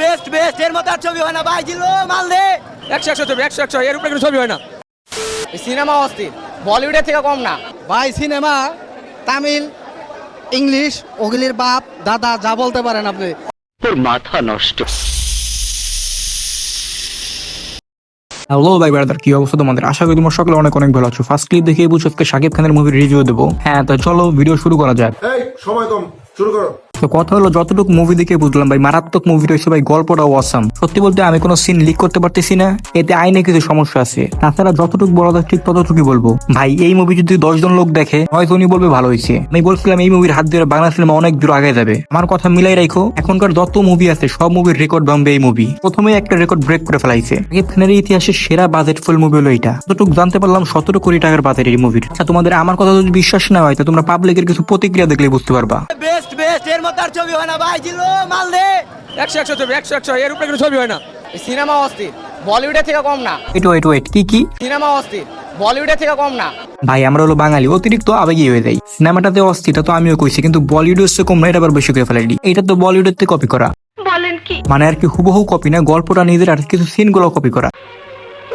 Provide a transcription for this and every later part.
Best best এর মতো আর ছবি হয় না। ভাই জিলো মাল দে। একশো একশো ছবি একশো একশো এর উপরে কোনো ছবি হয় না। সিনেমা অস্থির। বলিউডের থেকে কম না। ভাই সিনেমা তামিল ইংলিশ ওগুলির বাপ দাদা যা বলতে পারেন আপনি। হ্যালো ভাই ব্রাদার কি অবস্থা তোমাদের? আশা করি তোমার সকলে অনেক অনেক ভালো আছো। ফার্স্ট ক্লিপ দেখে বুঝছ আজকে শাকিব খানের মুভির রিভিউ দেবো। হ্যাঁ তো চলো ভিডিও শুরু করা যাক। এই সময় কম। শুরু করো। তো কথা হলো, যতটুকু মুভি দেখে বুঝলাম ভাই, মারাত্মক মুভি রয়েছে ভাই গল্পটা অসাম সত্যি বলতে আমি কোনো সিন লিক করতে পারতেছি না, এতে আইনে কিছু সমস্যা আছে। তাছাড়া যতটুকু বলা যায় ঠিক ততটুকুই বলব। ভাই, এই মুভি যদি দশ জন লোক দেখে, হয়তো উনি বলবে ভালো হয়েছে আমি বলছিলাম, এই মুভির হাত ধরে বাংলা সিনেমা অনেক দূর আগে যাবে। আমার কথা মিলাই রাখো এখনকার যত মুভি আছে, সব মুভির রেকর্ড ভাঙবে এই মুভি প্রথমে একটা রেকর্ড ব্রেক করে ফেলাইছে। শাকিব খানের ইতিহাসে সেরা বাজেট ফুল মুভি হলো এটা যতটুকু জানতে পারলাম, সতেরো কোটি টাকার বাজেট এই মুভির আচ্ছা তোমাদের, আমার কথা যদি বিশ্বাস না হয়, তো তোমরা পাবলিকের কিছু প্রতিক্রিয়া দেখলে বুঝতে পারবা বেস্ট বেস্ট এর মতো আর ছবি হয় না ভাই জিলো মাল দে। একশো একশো ছবি একশো একশো এর উপরে কোনো ছবি হয় না। সিনেমা অস্থির বলিউডের থেকে কম না। ওয়েট ওয়েট ওয়েট কি কি? সিনেমা অস্থির বলিউডের থেকে কম না। ভাই আমরা হলো বাঙালি অতিরিক্ত আবেগী হয়ে যাই। সিনেমাটাতে অস্থিরটা তো আমিও কইছি কিন্তু বলিউড হচ্ছে কম না এটা আবার বেশি করে ফেলাই এটা তো বলিউডের থেকে কপি করা। বলেন কি? মানে আর কি হুবহু কপি না গল্পটা নিজের আর কিছু সিনগুলো কপি করা।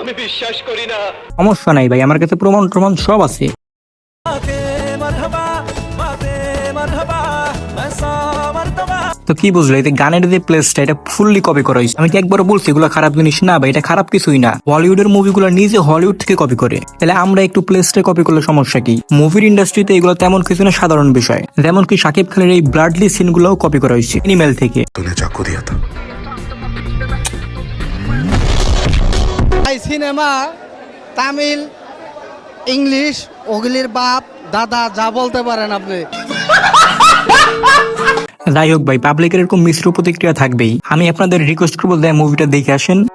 আমি বিশ্বাস করি না। সমস্যা নাই ভাই আমার কাছে প্রমাণ প্রমাণ সব আছে। তো কি বুঝলো এই গানের যে প্লেসটা এটা ফুললি কপি করা হয়েছে। আমি কি একবার বলছি এগুলো খারাপ জিনিস না বা এটা খারাপ কিছুই না। বলিউডের মুভিগুলো নিজে হলিউড থেকে কপি করে। তাহলে আমরা একটু প্লেসটা কপি করলে সমস্যা কি? মুভির ইন্ডাস্ট্রিতে এগুলো তেমন কিছু না সাধারণ বিষয়। যেমন কি শাকিব খানের এই ব্লাডলি সিনগুলোও কপি করা হয়েছে এনিমেল থেকে। সিনেমা তামিল ইংলিশ ওগুলির বাপ দাদা যা বলতে পারেন আপনি। যাই হোক ভাই পাবলিকের এরকম মিশ্র প্রতিক্রিয়া থাকবেই। আমি আপনাদের রিকোয়েস্ট করব দেয় মুভিটা দেখে আসেন।